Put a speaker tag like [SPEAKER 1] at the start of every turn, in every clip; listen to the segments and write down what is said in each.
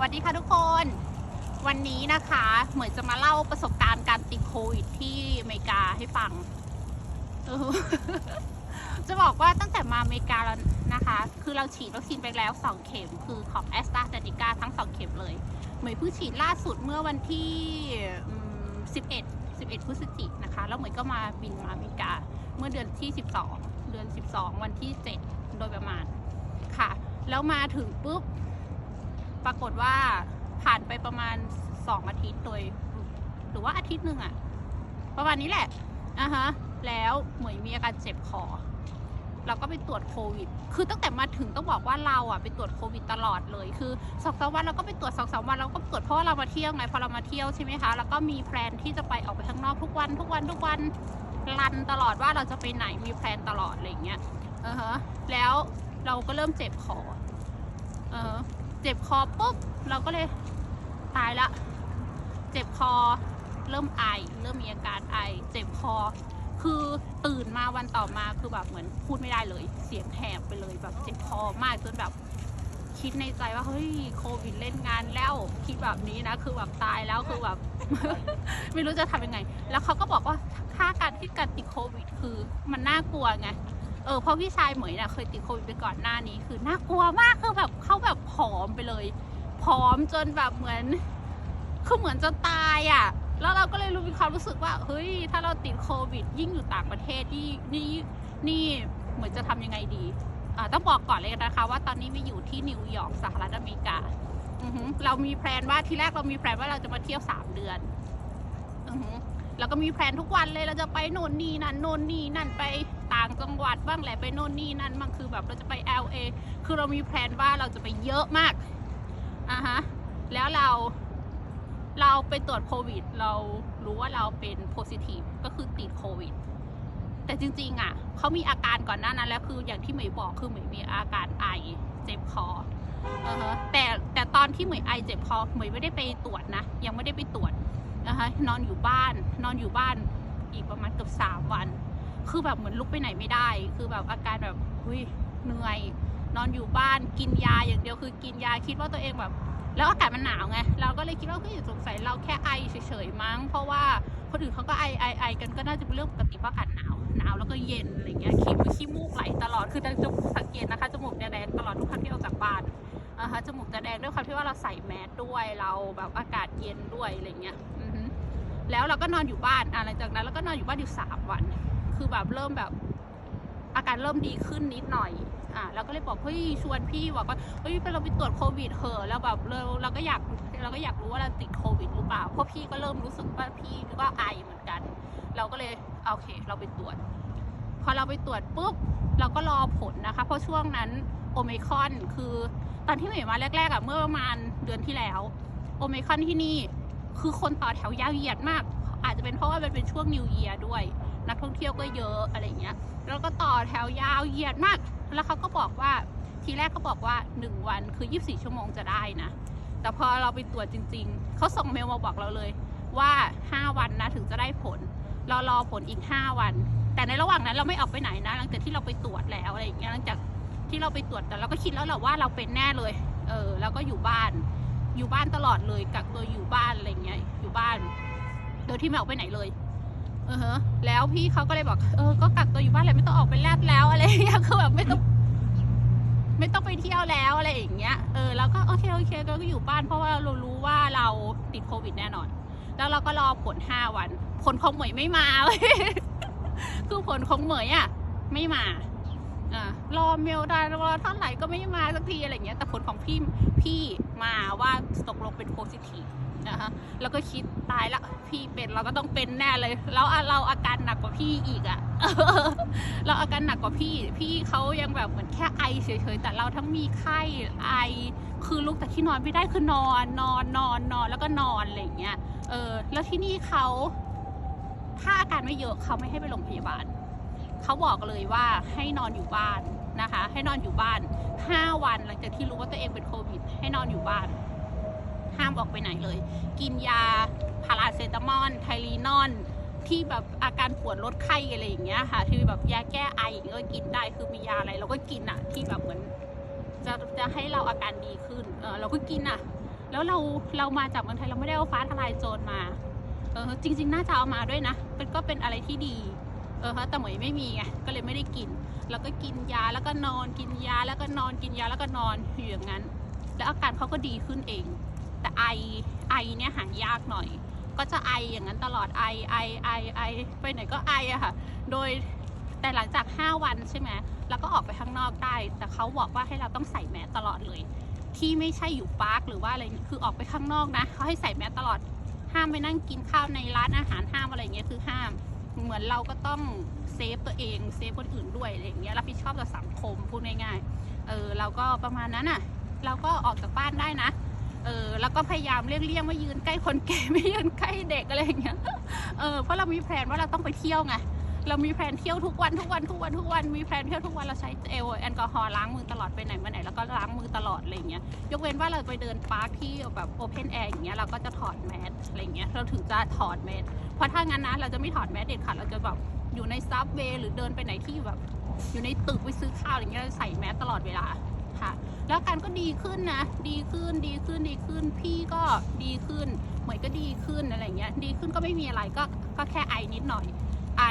[SPEAKER 1] วัสดีค่ะทุกคน วันนี้นะคะ เหมือนจะมาเล่าประสบการณ์การติดโควิดที่อเมริกาให้ฟัง จะบอกว่าตั้งแต่มาอเมริกาแล้วนะคะ คือเราฉีดวัคซีนไปแล้ว 2 เข็ม คือของแอสตราเซเนกาทั้ง 2 เข็มเลย เหมยเพิ่งฉีดล่าสุดเมื่อวันที่อืม11 11พฤศจิกนะคะ แล้วเหมยก็มาบินมาอเมริกา เมื่อเดือนที่ 12 เดือน 12 วันที่ 7 โดยประมาณค่ะ แล้วมาถึงปุ๊บ ปรากฏว่าผ่านไปประมาณ2องอาทิตย์โดย หรือว่าอาทิตย์หนึ่งอะประมาณนี้แหละอะฮะ แล้วเหมยมีอาการเจ็บคอเราก็ไปตรวจโควิด คือตั้งแต่มาถึงต้องบอกว่าเราอะไปตรวจโควิดตลอดเลย คือสองสามวันเราก็ไปตรวจสองสามวันเราก็ตรวจเพราะว่าเรามาเที่ยวไง พอเรามาเที่ยวใช่ไหมคะ แล้วก็มีแพลนที่จะไปออกไปข้างนอกทุกวันทุกวันทุกวัน รันตลอดว่าเราจะไปไหน มีแพลนตลอดอะไรอย่างเงี้ยอ่าฮะ แล้วเราก็เริ่มเจ็บคอ เออ เจ็บคอปุ๊บเราก็เลยตายละ เจ็บคอ เริ่มไอ เริ่มมีอาการไอ เจ็บคอ คือตื่นมาวันต่อมาคือแบบเหมือนพูดไม่ได้เลย เสียงแหบไปเลยแบบเจ็บคอมากจนแบบคิดในใจว่าเฮ้ยโควิดเล่นงานแล้วคิดแบบนี้นะ คือแบบตายแล้วคือแบบ ไม่รู้จะทำยังไง แล้วเขาก็บอกว่าค่าการที่การติดโควิด คือมันน่ากลัวไง เออเพราะพี่ชายเหมยเนี่ยเคยติดโควิดไปก่อนหน้านี้คือน่ากลัวมากคือแบบเขาแบบผอมไปเลยผอมจนแบบเหมือนคือเหมือนจะตายอะ่ะ แล้วเราก็เลยรู้มีความรู้สึกว่าเฮ้ยถ้าเราติดโควิด ยิ่งอยู่ต่างประเทศนี่นี่นี่เหมือนจะทำยังไงดีอ่าต้องบอกก่อนเลยนะคะ ว่าตอนนี้ไม่อยู่ที่นิวยอร์กสหรัฐอเมริกาเรามีแพลนว่าที่แรกเรามีแพลนว่าเราจะมาเที่ยวสามเดือนอแล้วก็มีแพลนทุกวันเลยเราจะไปโน่นนี่นั่นโน่นนี่นั่นไป ต่างจังหวัดบ้างแหละไปโน่นนี่นั่นบ้างคือแบบเราจะไป LA คือเรามีแพลนว่าเราจะไปเยอะมากอะฮะแล้วเราเราไปตรวจโควิด เรารู้ว่าเราเป็นโพซิทีฟก็คือติดโควิด แต่จริงๆอะเขามีอาการก่อนหน้านั้นแล้วคืออย่างที่เหมยบอกคือเหมยมีอาการไอเจ็บคอแต่แต่ตอนที่เหมยไอเจ็บคอเหมยไม่ได้ไปตรวจนะ ยังไม่ได้ไปตรวจนะคะนอนอยู่บ้าน นอนอยู่บ้านอีกประมาณเกือบสามวัน คือแบบเหมือนลุกไปไหนไม่ได้ คือแบบอาการแบบหุยเหนื่อย นอนอยู่บ้านกินยาอย่างเดียวคือกินยาคิดว่าตัวเองแบบ แล้วอากาศมันหนาวไงเราก็เลยคิดว่าเฮ้ยสงสัยเราแค่ไอเฉยๆมั้ง เพราะว่าคนอื่นเขาก็ไอไอไอกันก็น่าจะเป็นเรื่องปกติเพราะอากาศหนาวหนาวแล้วก็เย็นอะไรเงี้ยขี้มูกขี้มูกไหลตลอดคือจะสังเกตนะคะจมูกแดงตลอดทุกครั้งที่ออกจากบ้านอ่าฮะจมูกจะแดงด้วยความที่ว่าเราใส่แมสด้วยเราแบบอากาศเย็นด้วยอะไรเงี้ยแล้วเราก็นอนอยู่บ้านอะหลังจากนั้นเราก็นอนอยู่บ้านอยู่สามวัน คือแบบเริ่มแบบ อาการเริ่มดีขึ้นนิดหน่อยอะเราก็เลยบอกเฮ้ยชวนพี่บอกว่าเฮ้ยไปเราไปตรวจโควิดเหอะแล้วแบบเราเราก็อยากเราก็อยากรู้ว่าเราติดโควิดหรือเปล่าเพราะพี่ก็เริ่มรู้สึกว่าพี่ก็ไอเหมือนกัน เราก็เลยโอเค เราไปตรวจ พอเราไปตรวจปุ๊บเราก็รอผลนะคะ เพราะช่วงนั้นโอเมคอนคือตอนที่เหมยมาแรกๆอะ่ะเมื่อประมาณเดือนที่แล้วโอเมคอนที่นี่คือคนต่อแถวยาวเหยียดมาก อาจจะเป็นเพราะว่ามันเป็นช่วงนิวเยียด้วย นักท่องเที่ยวก็เยอะอะไรเงี้ยแล้วก็ต่อแถวยาวเหยียดมาก แล้วเขาก็บอกว่าทีแรกเขาบอกว่า 1 วันคือ 24 ชั่วโมงจะได้นะ แต่พอเราไปตรวจจริง ๆ เขาส่งเมลมาบอกเราเลยว่า 5 วันนะถึงจะได้ผล เรารอผลอีก 5 วัน แต่ในระหว่างนั้นเราไม่ออกไปไหนนะ หลังจากที่เราไปตรวจแล้วอะไรอย่างเงี้ยหลังจากที่เราไปตรวจแต่เราก็คิดแล้วแหละว่าเราเป็นแน่เลย เออแล้วก็อยู่บ้าน อยู่บ้านตลอดเลยกักตัวอยู่บ้านอะไรเงี้ยอยู่บ้าน โดยที่ไม่ออกไปไหนเลย ออฮะแล้วพี่เขาก็เลยบอก เออ ก็กักตัวอยู่บ้านเลยไม่ต้องออกไปแลดแล้วอะไรอย่างเงี้ยคือแบบไม่ต้อง ไม่ต้องไปเที่ยวแล้วอะไรอย่างเงี้ย เออ แล้วก็โอเคโอเคก็อยู่บ้านเพราะว่าเรารู้ว่าเราติดโควิดแน่นอน แล้วเราก็รอผลห้าวัน ผลของเหมยไม่มาเลยคือผลของเหมยอะ ไม่มาอ่ารอเมลได้รอเท่าไหร่ก็ไม่มาสักทีอะไรเงี้ย แต่ผลของพี่พี่มาว่าตกลงเป็นโพซิทีฟ นะคะแล้วก็คิดตายละพี่เป็นเราก็ต้องเป็นแน่เลย แล้วเราอาการหนักกว่าพี่อีกอะ่ะเราอาการหนักกว่าพี่ พี่เขายังแบบเหมือนแค่ไอเฉยๆแต่เราทั้งมีไข้ไอ คือลุกแต่ที่นอนไม่ได้คือนอนนอนนอนนอนแล้วก็นอนอะไรอย่างเงี้ยเออ แล้วที่นี่เขาถ้าอาการไม่เยอะเขาไม่ให้ไปโรงพยาบาลเขาบอกเลยว่าให้นอนอยู่บ้านนะคะ ให้นอนอยู่บ้าน 5 วันหลังจากที่รู้ว่าตัวเองเป็นโควิด ให้นอนอยู่บ้าน ห้ามออกไปไหนเลย กินยาพาราเซตามอลไทลีนอนที่แบบอาการปวดลดไข้อะไรอย่างเงี้ยค่ะ ที่แบบยาแก้ไออย่างเงี้ยก็กินได้คือมียาอะไรเราก็กินอะที่แบบเหมือนจะจะให้เราอาการดีขึ้นเออเราก็กินอะแล้วเราเรามาจากเมืองไทยเราไม่ได้เอาฟ้าทลายโจรมาเออจริง ๆ น่าจะเอามาด้วยนะเป็นก็เป็นอะไรที่ดีเออฮะแต่เหมยไม่มีไงก็เลยไม่ได้กิน แล้วก็กินยาแล้วก็นอนกินยาแล้วก็นอนกินยาแล้วก็นอนอยู่อย่างนั้น แล้วอาการเขาก็ดีขึ้นเอง แต่ไอไอเนี่ยหายากหน่อย ก็จะไออย่างนั้นตลอดไอไอไอไอไปไหนก็ไออะค่ะ โดยแต่หลังจาก 5 วันใช่ไหมแล้วก็ออกไปข้างนอกได้ แต่เขาบอกว่าให้เราต้องใส่แมสตลอดเลย ที่ไม่ใช่อยู่ปาร์คหรือว่าอะไรคือออกไปข้างนอกนะเขาให้ใส่แมสตลอดห้ามไปนั่งกินข้าวในร้านอาหารห้ามอะไรเงี้ยคือห้าม เหมือนเราก็ต้องเซฟตัวเองเซฟคนอื่นด้วยอะไรอย่างเงี้ยรับผิดชอบต่อสังคมพูดง่ายๆเออเราก็ประมาณนั้นอะ เราก็ออกจากบ้านได้นะ เออแล้วก็พยายามเลี่ยงๆไม่ยืนใกล้คนแก่ไม่ยืนใกล้เด็กอะไรอย่างเงี้ยเออเพราะเรามีแผนว่าเราต้องไปเที่ยวไงเรามีแผนเที่ยวทุกวันทุกวันทุกวันทุกวันมีแผนเที่ยวทุกวันเราใช้เจลแอลกอฮอล์ล้างมือตลอดไปไหนมาไหนแล้วก็ล้างมือตลอดอะไรอย่างเงี้ยยกเว้นว่าเราไปเดินปาร์คที่แบบโอเพนแอร์อย่างเงี้ยเราก็จะถอดแมสอะไรอย่างเงี้ยเราถึงจะถอดแมสเพราะถ้างั้นนะเราจะไม่ถอดแมสเด็ดขาดเราจะแบบอยู่ในซับเวย์หรือเดินไปไหนที่แบบ อยู่ในตึกไปซื้อข้าวอะไรเงี้ยใส่แมสตลอดเวลา ค่ะ แล้วการก็ดีขึ้นนะ ดีขึ้นดีขึ้นดีขึ้น พี่ก็ดีขึ้นเหมยก็ดีขึ้นอะไรเงี้ย ดีขึ้นก็ไม่มีอะไรก็ก็แค่ไอนิดหน่อย ไอ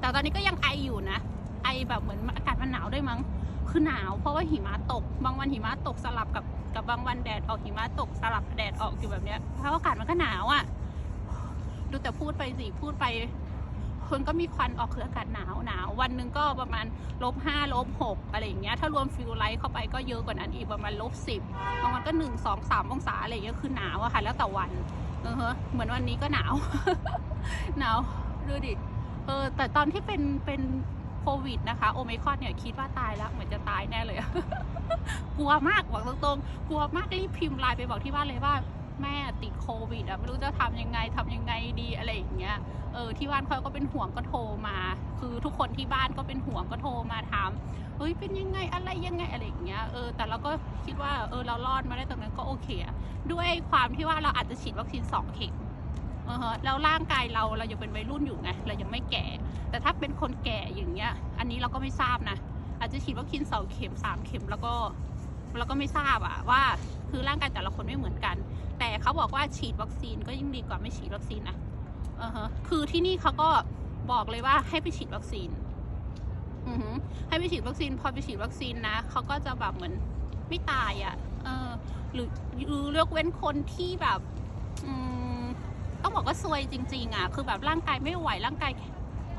[SPEAKER 1] แต่ตอนนี้ก็ยังไออยู่นะ ไอแบบเหมือนอากาศมันหนาวด้วยมั้ง คือหนาวเพราะว่าหิมะตก บางวันหิมะตกสลับกับกับบางวันแดดออกหิมะตกสลับแดดออกอยู่แบบเนี้ยเพราะอากาศมันก็หนาวอะ่ะ ดูแต่พูดไปสิพูดไป คนก็มีควันออกคืออากาศหนาวหนาววันหนึ่งก็ประมาณลบห้าลบหกอะไรอย่างเงี้ยถ้ารวมฟิลไลท์เข้าไปก็เยอะกว่านั้นอีกประมาณลบสิบบางวันก็หนึ่งสองสามองศาอะไรอย่างเงี้ยคือหนาวอะค่ะ แล้วแต่วันเออเหมือนวันนี้ก็หนาว หนาวดูดิเออแต่ตอนที่เป็นเป็นโควิดนะคะโอไมครอนเนี่ยคิดว่าตายแล้วเหมือนจะตายแน่เลย กลัวมากบอกตรงๆ กลัวมากรีบพิมพ์ไลน์ไปบอกที่บ้านเลยว่า แม่ติดโควิดอะไม่รู้จะทำยังไงทำยังไงดี ออที่บ้านเขาก็เป็นห่วงก็โทรมา คือทุกคนที่บ้านก็เป็นห่วงก็โทรมาถามเฮ้ยเป็นยังไงอะไรยังไงอะไรอย่างเงี้ยเออแต่เราก็คิดว่าเออเรารอดมาได้ตรงนั้นก็โอเคด้วยความที่ว่าเราอาจจะฉีดวัคซีนสองเข็มเออแล้วร่างกายเราเรายังเป็นวัยรุ่นอยู่ไงเรายังไม่แก่ แต่ถ้าเป็นคนแก่อย่างเงี้ย อันนี้เราก็ไม่ทราบนะอาจจะฉีดวัคซีนสองเข็มสามเข็มแล้วก็เราก็ไม่ทราบอะว่าคือร่างกายแต่ละคนไม่เหมือนกัน แต่เขาบอกว่าฉีดวัคซีนก็ยิ่งดีกว่าไม่ฉีดวัคซีนนะ อ่าฮะคือที่นี่เขาก็บอกเลยว่าให้ไปฉีดวัคซีนอือฮึให้ไปฉีดวัคซีน พอไปฉีดวัคซีนนะเขาก็จะแบบเหมือนไม่ตายอะ่ะ เออ หรือเลือกเว้นคนที่แบบต้องบอกว่าซวยจริง ๆ อะ คือแบบร่างกายไม่ไหวร่างกาย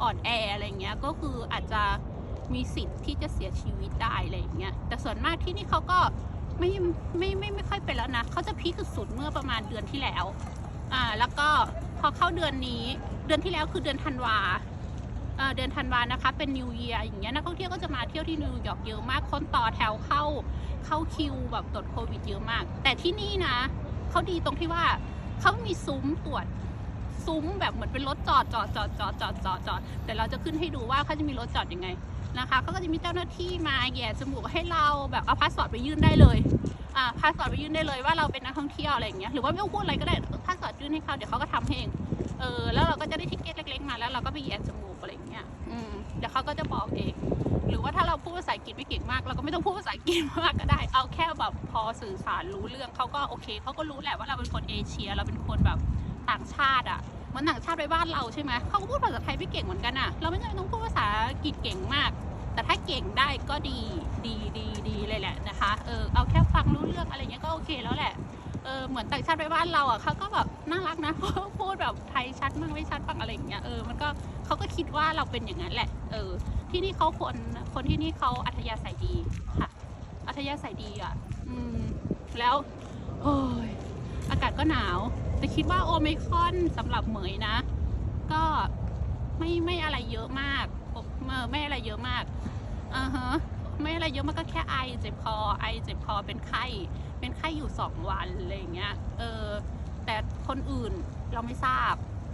[SPEAKER 1] อ่อนแออะไรเงี้ย ก็คืออาจจะมีสิทธิ์ที่จะเสียชีวิตได้อะไรอย่างเงี้ย แต่ส่วนมากที่นี่เขาก็ไม่ไม่ไม่ไม่ค่อยเป็นแล้วนะ เขาจะพีคสุดเมื่อประมาณเดือนที่แล้ว อ่า แล้วก็ พอเข้าเดือนนี้ เดือนที่แล้วคือเดือนธันวาเดือนธันวานะคะ เป็นนิวเยียร์อย่างเงี้ยนักท่องเที่ยวก็จะมาเที่ยวที่นิวยอร์กเยอะมากคนต่อแถวเข้าเข้าคิวแบบตรวจโควิดเยอะมาก แต่ที่นี่นะเขาดีตรงที่ว่าเขามีซุ้มตรวจซุ้มแบบเหมือนเป็นรถจอดจอดจอดจอดจอดจอดจอดแต่เราจะขึ้นให้ดูว่าเขาจะมีรถจอดยังไง นะคะเขาก็จะมีเจ้าหน้าที่มาแย่จมูกให้เราแบบเอาพาสปอร์ตไปยื่นได้เลยอ่าพาสปอร์ตไปยื่นได้เลยว่าเราเป็นนักท่องเที่ยวอะไรอย่างเงี้ยหรือว่าไม่ต้องพูดอะไรก็ได้พาสปอร์ตยื่นให้เขาเดี๋ยวเขาก็ทำให้เองเออแล้วเราก็จะได้ทิกเก็ตเล็กๆมาแล้วเราก็ไปแย่จมูกอะไรอย่างเงี้ยอืมเดี๋ยวเขาก็จะบอกเองหรือว่าถ้าเราพูดภาษาอังกฤษไม่เก่งมากเราก็ไม่ต้องพูดภาษาอังกฤษมากก็ได้ เอาแค่แบบพอสื่อสารรู้เรื่องเขาก็โอเคเขาก็รู้แหละว่าเราเป็นคนเอเชีย เราเป็นคนแบบต่างชาติอะ เหมือนต่างชาติไปบ้านเราใช่ไหมเขาก็พูดภาษาไทยไม่เก่งเหมือนกันอะเราไม่จำเป็นต้องพูดภาษาอังกฤษเก่งมาก แต่ถ้าเก่งได้ก็ดีดีดีดีเลยแหละนะคะเออเอาแค่ฟังรู้เรื่องอะไรเงี้ยก็โอเคแล้วแหละเออเหมือนต่างชาติไปบ้านเราอะเขาก็แบบน่ารักนะพูดแบบไทยชัดบ้างไม่ชัดบ้างอะไรอย่างเงี้ยเออมันก็เขาก็คิดว่าเราเป็นอย่างนั้นแหละ เออ ที่นี่เขาคนคนที่นี่เขาอัธยาศัยดีค่ะ อัธยาศัยดีอะ อืม แล้วโอ้ยอากาศก็หนาว แต่คิดว่าโอไมคอนสำหรับเหมยนะ ก็ไม่ไม่อะไรเยอะมากไม่อะไรเยอะมากอ่าฮะไม่อะไรเยอะมากก็แค่ไอเจ็บคอไอเจ็บคอเป็นไข้ เป็นไข้อยู่สองวันอะไรอย่างเงี้ยเออแต่คนอื่นเราไม่ทราบ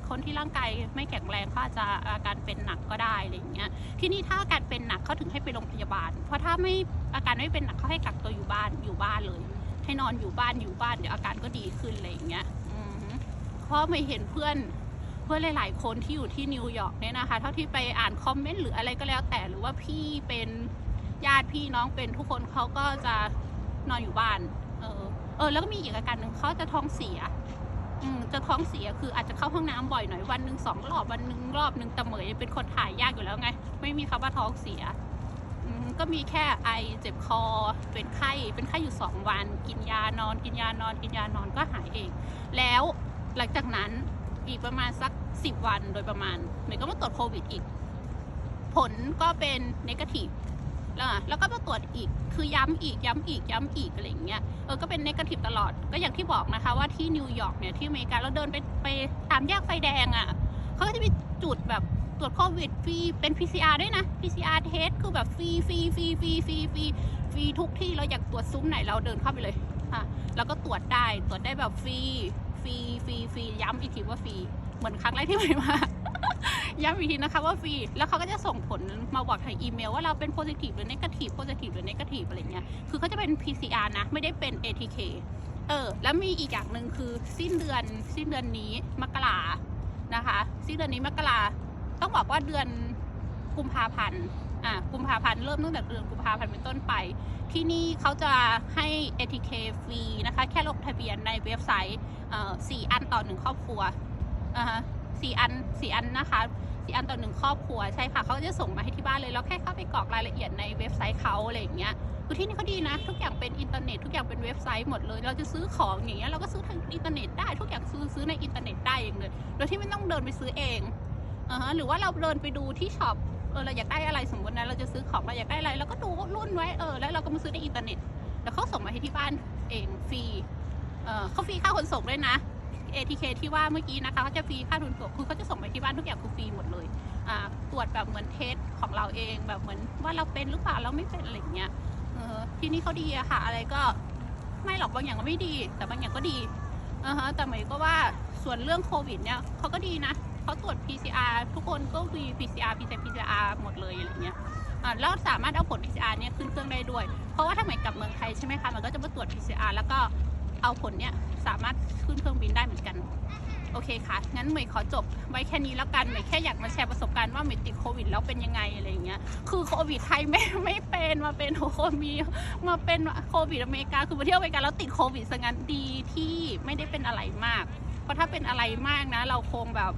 [SPEAKER 1] คนที่ร่างกายไม่แข็งแรงก็อาจจะอาการเป็นหนักก็ได้อะไรอย่างเงี้ยที่นี่ถ้าอาการเป็นหนักเขาถึงให้ไปโรงพยาบาล เพราะถ้าไม่อาการไม่เป็นหนักเขาให้กักตัวอยู่บ้านอยู่บ้านเลย ให้นอนอยู่บ้านอยู่บ้านเดี๋ยวอาการก็ดีขึ้นอะไรอย่างเงี้ย อือฮึเพราะไม่เห็นเพื่อนเพื่อนหลาย ๆ คนที่อยู่ที่นิวยอร์กเนี่ยนะคะ เท่าที่ไปอ่านคอมเมนต์หรืออะไรก็แล้วแต่หรือว่าพี่เป็นญาติพี่น้องเป็นทุกคนเขาก็จะนอนอยู่บ้าน เออ เออ แล้วก็มีอีกอาการหนึ่งเขาจะท้องเสีย อืม จะท้องเสียคืออาจจะเข้าห้องน้ำบ่อยหน่อยวันหนึ่งสองรอบวันหนึ่งรอบหนึ่งแต่เหมยเป็นคนถ่ายยากอยู่แล้วไง ไม่มีคำว่าท้องเสีย อืม ก็มีแค่ไอเจ็บคอ เป็นไข้ เป็นไข้อยู่สองวัน กินยานอน กินยานอน กินยานอนก็หายเอง แล้ว หลังจากนั้นอีกประมาณสักสิบวันโดยประมาณเหมยก็มาตรวจโควิดอีก ผลก็เป็นนกาทีฟแล้วแล้วก็มาตรวจอีก คือย้ำอีกย้ำอีกย้ำอีกอะไรอย่างเงี้ย เออ ก็เป็นนกาทีฟตลอด ก็อย่างที่บอกนะคะว่าที่นิวยอร์กเนี่ยที่อเมริกาเราเดินไปไปตามแยกไฟแดงอะ่ะเขาก็จะมีจุดแบบตรวจโควิดฟรีเป็น PCR ด้วยนะ PCR เทสคือแบบฟรีฟรีฟรีฟรีฟรีฟรีฟรีทุกที่เราอยากตรวจซุ้มไหนเราเดินเข้าไปเลยอะแล้วก็ตรวจได้ตรวจได้แบบฟรี ฟรีฟรีฟรีย้ำอีกทีว่าฟรีเหมือนครั้งแรกที่ไปมา ย้ำอีกทีนะคะว่าฟรีแล้วเขาก็จะส่งผลมาบอกทางอีเมลว่าเราเป็นโพซิทีฟหรือเนกาทีฟโพซิทีฟหรือเนกาทีฟอะไรเงี้ยคือเขาจะเป็น PCR นะ ไม่ได้เป็น ATK เออ แล้วมีอีกอย่างหนึ่งคือสิ้นเดือนสิ้นเดือนนี้มกรานะคะ สิ้นเดือนนี้มกราต้องบอกว่าเดือนกุมภาพันธ์ อะกุมภาพันธ์เริ่มตั้งแต่เดือนกุมภาพันธ์เป็นต้นไป ที่นี่เขาจะให้ ATK ฟรีนะคะ แค่ลงทะเบียนในเว็บไซต์สี่อันต่อหนึ่งครอบครัวอ่าฮะสี่อันสี่อันนะคะสี่อันต่อหนึ่งครอบครัวใช่ค่ะเขาจะส่งมาให้ที่บ้านเลย แล้วแค่เข้าไปกรอกรายละเอียดในเว็บไซต์เขาอะไรอย่างเงี้ยคือที่นี่เขาดีนะ ทุกอย่างเป็นอินเทอร์เน็ตทุกอย่างเป็นเว็บไซต์หมดเลย เราจะซื้อของอย่างเงี้ยเราก็ซื้อทางอินเทอร์เน็ตได้ทุกอย่างซื้อซื้อในอินเทอร์เน็ตได้เองเลยโดยที่ไม่ต้องเดินไปซื้อเองอ่าหรือว่าเราเดินไปดูที่ช็อป ออเราอยากได้อะไรสมมตินะเราจะซื้อของเราอยากได้อะไรเราก็ดูรุ่นไว้เออแล้วเราก็มาซื้อในอินเทอร์เน็ตแล้วเขาส่งมาให้ที่บ้านเองฟรีเออเขาฟรีค่าขนส่งด้วยนะ ATK ที่ว่าเมื่อกี้นะคะเขาจะฟรีค่าทุนส่งคือเขาจะส่งไปที่บ้านทุกอย่างคือฟรีหมดเลยอ่าตรวจแบบเหมือนเทสของเราเองแบบเหมือนว่าเราเป็นหรือเปล่าเราไม่เป็นอะไรเงี้ยเออที่นี่เขาดีอะค่ะ อะไรก็ไม่หรอกบางอย่างก็ไม่ดี แต่บางอย่างก็ดีอ่าฮะแต่หมายก็ว่าส่วนเรื่องโควิดเนี่ยเขาก็ดีนะ เขาตรวจ PCR ทุกคนก็ฟรี PCR PCR PCR หมดเลยอะไรเงี้ยแล้วสามารถเอาผล PCR เนี่ยขึ้นเครื่องได้ด้วย เพราะว่าถ้าหมายกลับเมืองไทยใช่ไหมคะมันก็จะมาตรวจ PCR แล้วก็เอาผลเนี่ยสามารถขึ้นเครื่องบินได้เหมือนกัน โอเคค่ะ งั้นเหมยขอจบไว้แค่นี้แล้วกันเหมยแค่อยากมาแชร์ประสบการณ์ว่าเหมยติดโควิดแล้วเป็นยังไงอะไรอย่างเงี้ย คือโควิดไทยไม่ไม่เป็นมาเป็นโคมีมาเป็นโควิดอเมริกาคือมาเที่ยวอเมริกาแล้วติดโควิดซะงั้นดีที่ไม่ได้เป็นอะไรมาก เพราะถ้าเป็นอะไรมากนะ เราคงแบบ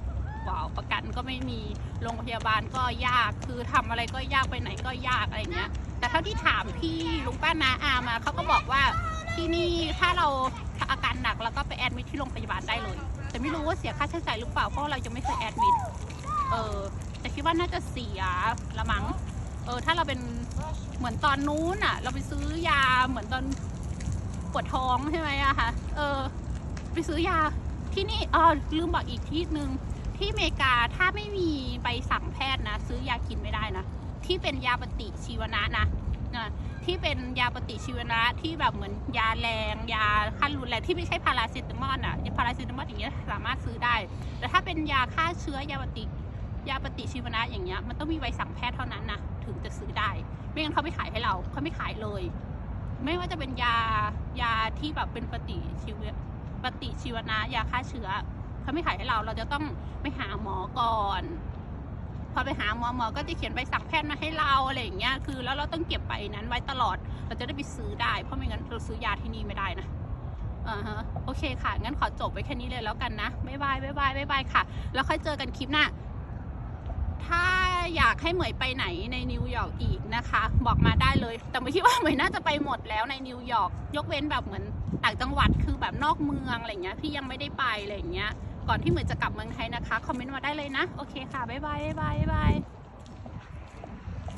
[SPEAKER 1] ว้าประกันก็ไม่มีโรงพยาบาลก็ยากคือทำอะไรก็ยากไปไหนก็ยากอะไรเงี้ย แต่เท่าที่ถามพี่ลุงป้านาอามาเขาก็บอกว่าที่นี่ถ้าเราอาการหนักแล้วก็ไปแอดมิทที่โรงพยาบาลได้เลย แต่ไม่รู้ว่าเสียค่าใช้จ่ายหรือเปล่าเพราะเรายังไม่เคยแอดมิดเออแต่คิดว่าน่าจะเสียละมั้งเออถ้าเราเป็นเหมือนตอนนู้นอะเราไปซื้อยาเหมือนตอนปวดท้องใช่ไหมอะคะเออ ไปซื้อยาที่นี่เออลืมบอกอีกที่หนึ่ง ที่อเมริกาถ้าไม่มีใบสั่งแพทย์นะ ซื้อยากินไม่ได้นะ ที่เป็นยาปฏิชีวนะนะนะที่เป็นยาปฏิชีวนะที่แบบเหมือนยาแรงยาขั้นรุนแรงที่ไม่ใช่พาราเซตามอลอะยาพาราเซตามอลอย่างเงี้ยสามารถซื้อได้ แต่ถ้าเป็นยาฆ่าเชื้อยาปฏิยาปฏิชีวนะอย่างเงี้ยมันต้องมีใบสั่งแพทย์เท่านั้นนะถึงจะซื้อได้ ไม่งั้นเขาไม่ขายให้เราเขาไม่ขายเลย ไม่ว่าจะเป็นยายาที่แบบเป็นปฏิชีวปฏิชีวนะยาฆ่าเชื้อ เขาไม่ขายให้เรา เราจะต้องไปหาหมอก่อน พอไปหาหมอหมอก็จะเขียนใบสั่งแพทย์มาให้เราอะไรอย่างเงี้ย คือแล้วเราต้องเก็บใบนั้นไว้ตลอด เราจะได้ไปซื้อได้ เพราะไม่งั้นเราซื้อยาที่นี่ไม่ได้นะอ่าฮะ โอเคค่ะ งั้นขอจบไว้แค่นี้เลยแล้วกันนะบ๊ายบายบ๊ายบายบ๊ายบายค่ะ แล้วค่อยเจอกันคลิปหน้า ถ้าอยากให้เหมยไปไหนในนิวยอร์กอีกนะคะ บอกมาได้เลย แต่ไม่คิดว่าเหมยน่าจะไปหมดแล้วในนิวยอร์ก ยกเว้นแบบเหมือนต่างจังหวัดคือแบบนอกเมืองอะไรเงี้ยที่ยังไม่ได้ไปอะไรอย่างเงี้ย ก่อนที่เหมือนจะกลับเมืองไทยนะคะ คอมเมนต์มาได้เลยนะ โอเคค่ะ บ๊ายบาย บ๊ายบายบ๊ายบาย